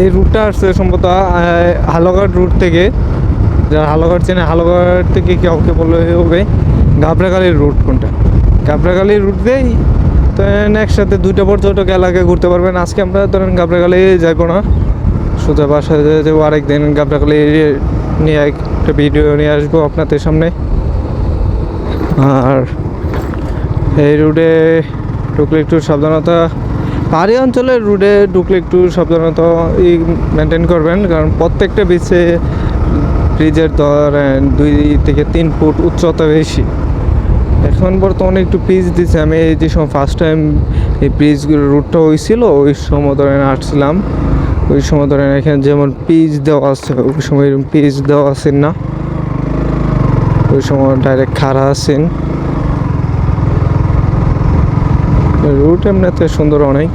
এই রুটটা আসছে সম্ভবত হালঘাট রুট থেকে। যারা হালঘাট চেনে হালঘাট থেকে কাউকে বললে হবে? গাবরাগালির রুট কোনটা? গাবরাগালির রুট দিয়েই তো একসাথে দুইটা পর্যটক এলাকায় ঘুরতে পারবেন। আজকে আমরা ধরেন গাবরাগালি যাইবো না। সোজা বাসায় যাব আরেকদিন গাবরাগালি নিয়ে একটা ভিডিও নিয়ে আসব আপনাদের সামনে। আর এই রুটে ঢুকলে একটু সাবধানতা পাহাড়ি অঞ্চলের রুটে ঢুকলে একটু সাবধানতা মেনটেন করবেন, কারণ প্রত্যেকটা বিচে ব্রিজের ধরেন দুই থেকে তিন ফুট উচ্চতা বেশি। এখন বর্তমানে একটু পিচ দিচ্ছে আমি এই যে সময় ফার্স্ট টাইম এই ব্রিজগুলো রুটটা হয়েছিল ওই সময় ধরেন আসছিলাম ওই সময় ধরেন এখানে যেমন পিচ দেওয়া আছে, ওই সময় পিচ দেওয়া আছেন না। ওই সময় ডাইরেক্ট খাড়া আছেন। রুট এমনিতে সুন্দর অনেক.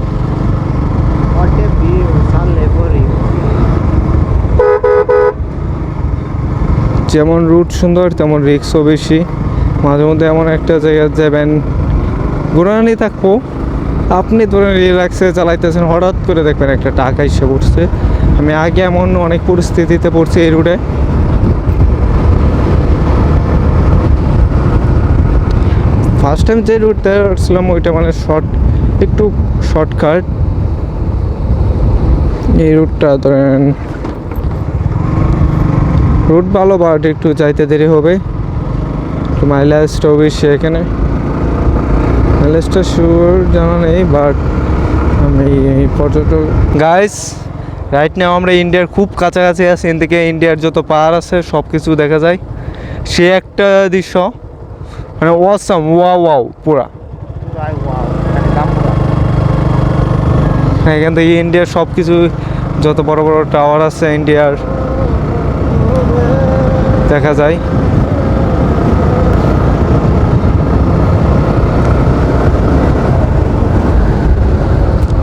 যেমন রুট সুন্দর তেমন রিক্সও বেশি। মাঝে মধ্যে এমন একটা জায়গায় যাবেন। ঘোরানি থাকব। আপনি ধরেন রিল্যাক্সে চালাইতেছেন হঠাৎ করে দেখবেন একটা টাকা এসে পড়ছে। আমি আগে এমন অনেক পরিস্থিতিতে পড়ছি এই রুটে ফার্স্ট টাইম যে রুটটা আসছিলাম ওইটা মানে শর্ট একটু শর্টকাট এই রুটটা ধরেন রুট ভালো বাট একটু যাইতে দেরি হবে। একটু মাইলেজটাও বেশি এখানে। মাইলেজটা শিওর জানা নেই বাট আমি এই পর্যটক গাইস রাইট নাও আমরা ইন্ডিয়ার খুব কাছাকাছি আছি, এদিকে ইন্ডিয়ার যত পাহাড় আছে সব কিছু দেখা যায়। সে একটা দৃশ্য। মানে ওয়াসাম ওয়া ওয়াও পুরা। এখানে থেকে ইন্ডিয়ার সব কিছু যত বড় বড় টাওয়ার আছে ইন্ডিয়ার, দেখা যায়।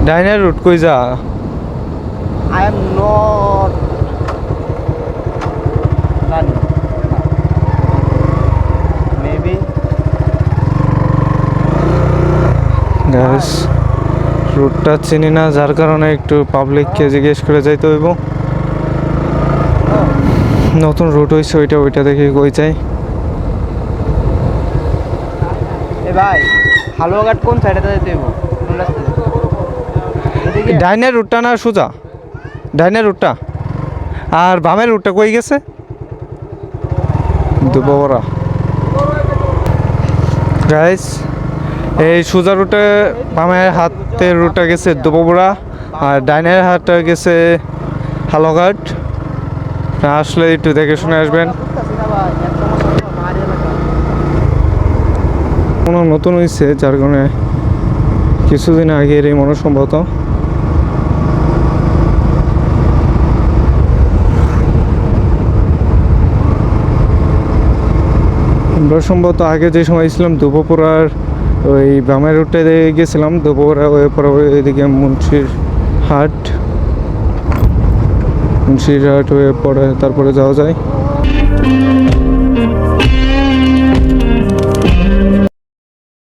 ডাইনার রুট কই যা? I am not গ্যাস রুটটা চিনি না যার কারণে একটু পাবলিককে জিজ্ঞেস করে যাইতে হইব। নতুন রুট হয়েছে ওইটা ওইটা দেখে কই যাই। এ ভাই হালুয়াঘাট কোন সাইডে যেতে হইব? ডাইনের রুটটা না সোজা? ডাইনের রুটটা আর বামের রুটটা কই গেছে? দুবরা গাইস এই সোজা রুটে বামের হাতের রুটটা গেছে দুবরা আর ডাইনের হাতটা গেছে হালঘাট আসলে একটু দেখে শুনে আসবেন। কোনো নতুন হয়েছে যার কারণে কিছুদিন আগের এই মনসম্মত আমরা সম্ভবত আগে যে সময় ছিলাম দুপুরার ওই বামের রুটে গেছিলাম, দুপুরা ওই পরে ওইদিকে মুন্সির হাট। মুন্সির হাট হয়ে পরে তারপরে যাওয়া যায়।